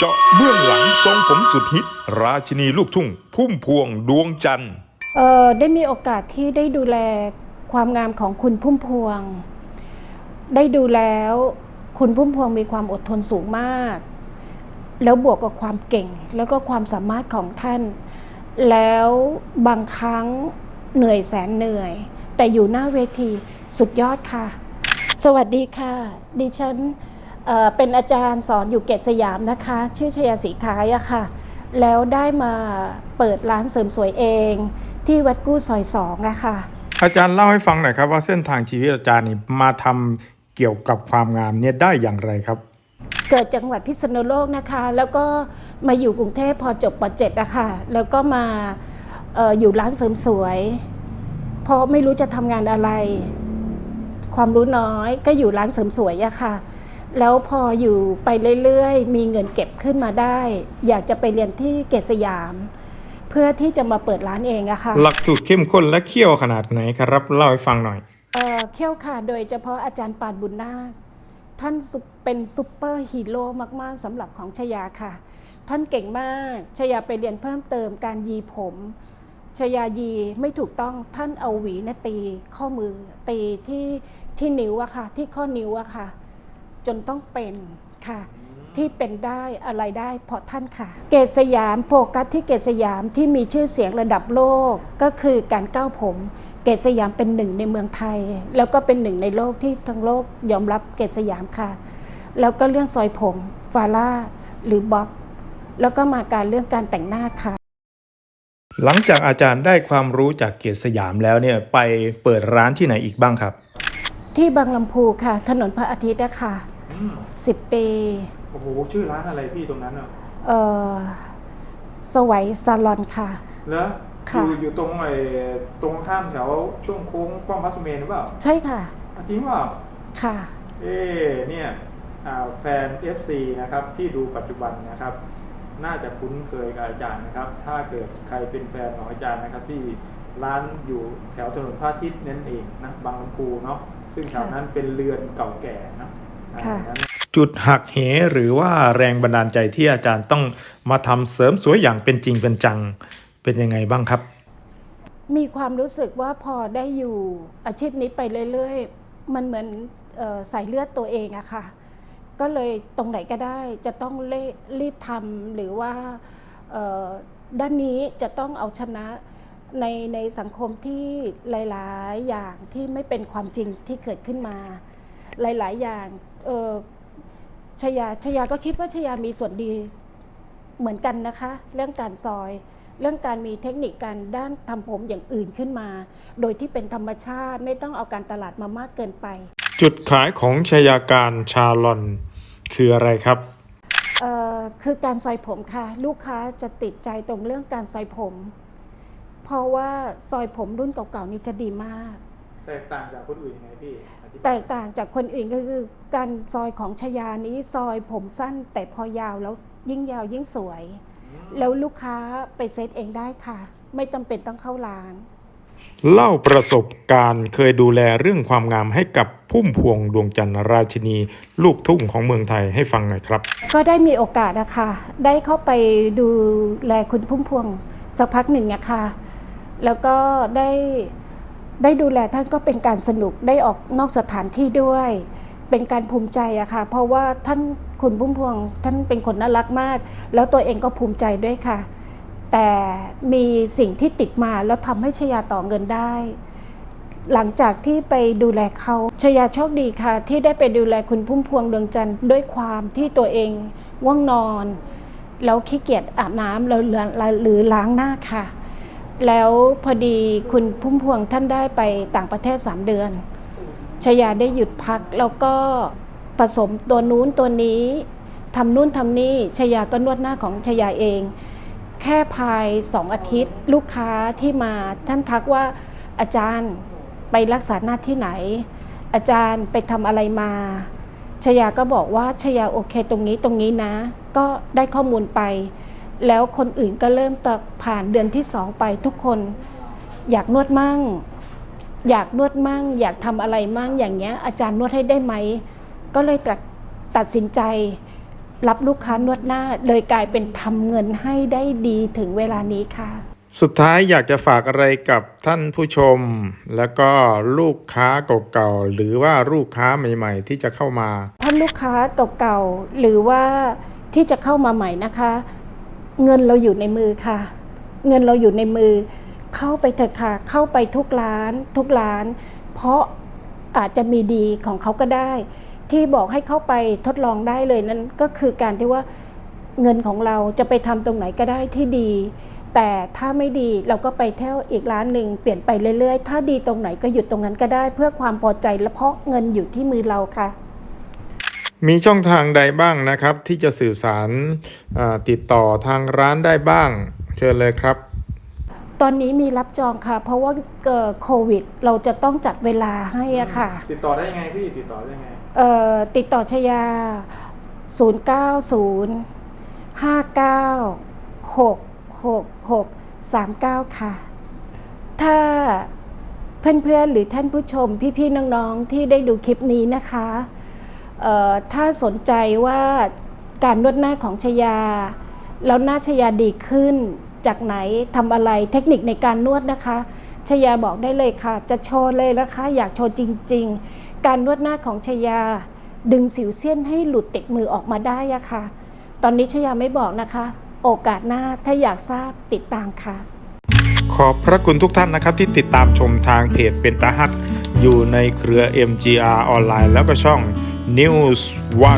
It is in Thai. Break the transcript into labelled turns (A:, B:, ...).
A: เจาะเบื้องหลังทรงผมสุดฮิต ราชินีลูกทุ่ง พุ่มพวงดวงจันทร์
B: เอ่อได้มีโอกาสที่ได้ดูแลความงามของคุณพุ่มพวง ได้ดูแล้วคุณพุ่มพวงมีความอดทนสูงมาก แล้วบวกกับความเก่งแล้วก็ความสามารถของท่าน แล้วบางครั้งเหนื่อยแสนเหนื่อย แต่อยู่หน้าเวทีสุดยอดค่ะ สวัสดีค่ะ ดิฉัน เอ่อเป็นอาจารย์สอนอยู่เกตสยามนะคะ ชื่อชยาสีขายอะค่ะ แล้วได้มาเปิดร้านเสริมสวยเองที่วัดกู้ซอยสองอะค่ะ
C: อาจารย์เล่าให้ฟังหน่อยครับว่าเส้นทางชีวิตอาจารย์นี่มาทำเกี่ยวกับความงามเนี่ยได้อย่างไรครับ
B: เกิดจังหวัดพิษณุโลกนะคะ แล้วก็มาอยู่กรุงเทพพอจบป .7 อะค่ะแล้วก็มาเอออยู่ร้านเสริมสวย เพราะไม่รู้จะทำงานอะไร ความรู้น้อยก็อยู่ร้านเสริมสวยอะค่ะ แล้วพออยู่ไปเรื่อยๆ มีเงินเก็บขึ้นมาได้ อยากจะไปเรียนที่เกษสยาม เพื่อที่จะมาเปิดร้านเองอะค่ะ
C: หลักสูตรเข้มข้นและเขี้ยวขนาดไหนครับเล่าให้ฟังหน่อย
B: เอ่อเขี้ยวค่ะโดยเฉพาะอาจารย์ปานบุญนาคท่านซุปเป็นซูเปอร์ฮีโร่มาก ๆสำหรับของชยาค่ะ ท่านเก่งมากชยาไปเรียนเพิ่มเติมการยีผมชยายีไม่ถูกต้องท่านเอาหวีเนะตีข้อมือตีที่ที่นิ้วอะค่ะ ที่ข้อนิ้วอะค่ะ จนต้องเป็นค่ะ ที่เป็นได้อะไรได้เพราะท่านค่ะ เกตสยามโฟกัสที่เกตสยามที่มีชื่อเสียงระดับโลกก็คือการก้าวผม เกตสยามเป็นหนึ่งในเมืองไทย แล้วก็เป็นหนึ่งในโลกที่ทั้งโลกยอมรับเกตสยามค่ะ แล้วก็เรื่องซอยผมฟาร่าหรือบ๊อบแล้วก็มาการเรื่องการแต่งหน้าค่ะ
C: หลังจากอาจารย์ได้ความรู้จากเกียรติสยามแล้วเนี่ยไปเปิดร้านที่ไหนอีกบ้างครับ
B: ที่บางลำพูค่ะ ถนนพระอาทิตย์อะค่ะ สิบปี
C: โอ้โหชื่อร้านอะไรพี่ตรงนั้นอะ
B: เอ่อสวัยซาลอนค่ะ
C: แล้ว
B: ค่ะ
C: อยู่อยู่ตรงไอ้ตรงข้ามแถวช่วงโค้งป้อมพระสุเมนหรือเปล่า
B: ใช่ค่ะ
C: อะจริงเปล่า
B: ค่ะ
C: เอ๊ะเนี่ยอ่าแฟน FC นะครับที่ดูปัจจุบันนะครับ น่าจะคุ้นเคยกับอาจารย์นะครับ ถ้าเกิดใครเป็นแฟนของอาจารย์นะครับ ที่ร้านอยู่แถวถนนพระอาทิตย์นั่นเองนะบางลำพูเนาะซึ่งแถวนั้นเป็นเรือนเก่าแก่นะอ่า
B: ค่ะ
C: นั้น จุดหักเหหรือว่าแรงบันดาลใจที่อาจารย์ต้องมาทำเสริมสวยอย่างเป็นจริงเป็นจังเป็นยังไงบ้างครับ
B: มีความรู้สึกว่าพอได้อยู่อาชีพนี้ไปเรื่อยๆ มันเหมือนเออใส่เลือดตัวเองอะค่ะ ก็เลยตรงไหนก็ได้จะต้องเร่รีบทำหรือว่าเอ่อด้านนี้จะต้องเอาชนะในในสังคมที่หลาย ๆ อย่างที่ไม่เป็นความจริงที่เกิดขึ้นมา หลาย ๆ อย่างเออชยาชยาก็คิดว่าชยามีส่วนดีเหมือนกันนะคะ เรื่องการซอย เรื่องการมีเทคนิคการด้านทำผมอย่างอื่นขึ้นมา โดยที่เป็นธรรมชาติไม่ต้องเอาการตลาดมามากเกินไป
C: จุดขายของชายาการชาลอนคืออะไรครับ
B: เอ่อคือการซอยผมค่ะ ลูกค้าจะติดใจตรงเรื่องการซอยผม เพราะว่าซอยผมรุ่นเก่าๆนี้จะดีมาก
C: แตกต่างจากคนอื่นยังไงพี่อธิบาย
B: แตกต่างจากคนอื่นก็คือการซอยของชยานี้ซอยผมสั้นแต่พอยาวแล้วยิ่งยาวยิ่งสวย แล้วลูกค้าไปเซตเองได้ค่ะ ไม่จำเป็นต้องเข้าร้าน
C: เล่าประสบการณ์เคยดูแลเรื่องความงามให้กับพุ่มพวงดวงจันทร์ราชินี ลูกทุ่งของเมืองไทยให้ฟังหน่อยครับ
B: ก็ได้มีโอกาสนะคะได้เข้าไปดูแลคุณพุ่มพวงสักพักหนึ่งอะค่ะแล้วก็ได้ ได้ดูแลท่านก็เป็นการสนุกได้ออกนอกสถานที่ด้วย เป็นการภูมิใจอะค่ะ เพราะว่าท่านคุณพุ่มพวงท่านเป็นคนน่ารักมาก แล้วตัวเองก็ภูมิใจด้วยค่ะ แต่มีสิ่งที่ติดมาแล้วทำให้ชยาต่อเงินได้ หลังจากที่ไปดูแลเขาชยาโชคดีค่ะ ที่ได้ไปดูแลคุณพุ่มพวงดวงจันทร์ด้วยความที่ตัวเองว่างนอน แล้วขี้เกียจอาบน้ำแล้วหรือหรือล้างหน้าค่ะ แล้วพอดีคุณพุ่มพวงท่านได้ไปต่างประเทศ 3 เดือนชยาได้หยุดพักแล้วก็ผสมตัวนู้นตัวนี้ทำนู่นทำนี่ชยาก็นวดหน้าของชยาเอง แค่ภายสองอาทิตย์ ลูกค้าที่มาท่านทักว่าอาจารย์ไปรักษาหน้าที่ไหน อาจารย์ไปทำอะไรมาชยาก็บอกว่าชยาโอเคตรงนี้ตรงนี้นะ ก็ได้ข้อมูลไป แล้วคนอื่นก็เริ่มตะผ่านเดือนที่สองไปทุกคน อยากนวดมั่ง อยากนวดมั่ง อยากทำอะไรมั่งอย่างเงี้ย อาจารย์นวดให้ได้ไหม ก็เลยตัดตัดสินใจ รับลูกค้านวดหน้า เลยกลายเป็นทำเงินให้ได้ดีถึงเวลานี้ค่ะ
C: สุดท้ายอยากจะฝากอะไรกับท่านผู้ชม แล้วก็ลูกค้าเก่าๆหรือว่าลูกค้าใหม่ ๆ ที่จะเข้ามา
B: ท่านลูกค้าเก่าๆหรือว่าที่จะเข้ามาใหม่นะคะ เงินเราอยู่ในมือค่ะ เงินเราอยู่ในมือ เข้าไปเถอะค่ะ เข้าไปทุกร้านทุกร้าน เพราะอาจจะมีดีของเขาก็ได้ ที่บอกให้เข้าไปทดลองได้เลยนั่นก็คือการที่ว่าเงินของเราจะไปทำตรงไหนก็ได้ที่ดี แต่ถ้าไม่ดีเราก็ไปเที่ยวอีกร้านหนึ่งเปลี่ยนไปเรื่อยๆ ถ้าดีตรงไหนก็หยุดตรงนั้นก็ได้ เพื่อความพอใจและเพราะเงินอยู่ที่มือเราค่ะ
C: มีช่องทางใดบ้างนะครับ ที่จะสื่อสารอ่าติดต่อทางร้านได้บ้าง เชิญเลยครับ
B: ตอนนี้มีรับจองค่ะ เพราะว่าเกิดโควิด เราจะต้องจัดเวลาให้อะค่ะ
D: ติดต่อได้ยังไงพี่ติดต่อได้ยังไง
B: เอ่อติดต่อชยา 090 59 666 39 ค่ะ ถ้าเพื่อนๆหรือท่านผู้ชมพี่ๆน้องๆที่ได้ดูคลิปนี้นะคะเอ่อ ถ้าสนใจว่าการนวดหน้าของชยา แล้วหน้าชยาดีขึ้น จากไหนทำอะไรเทคนิคในการนวดนะคะชยาบอกได้เลยค่ะ จะโชว์เลยนะคะ อยากโชว์จริง ๆ การนวดหน้าของชยา ดึงสิวเส้นให้หลุดติดมือออกมาได้อะค่ะ ตอนนี้ชยาไม่บอกนะคะ โอกาสหน้าถ้าอยากทราบติดตามค่ะ
C: ขอบพระคุณทุกท่านนะครับ ที่ติดตามชมทางเพจเป็นตาฮักอยู่ในเครือ MGR ออนไลน์แล้วก็ช่อง News One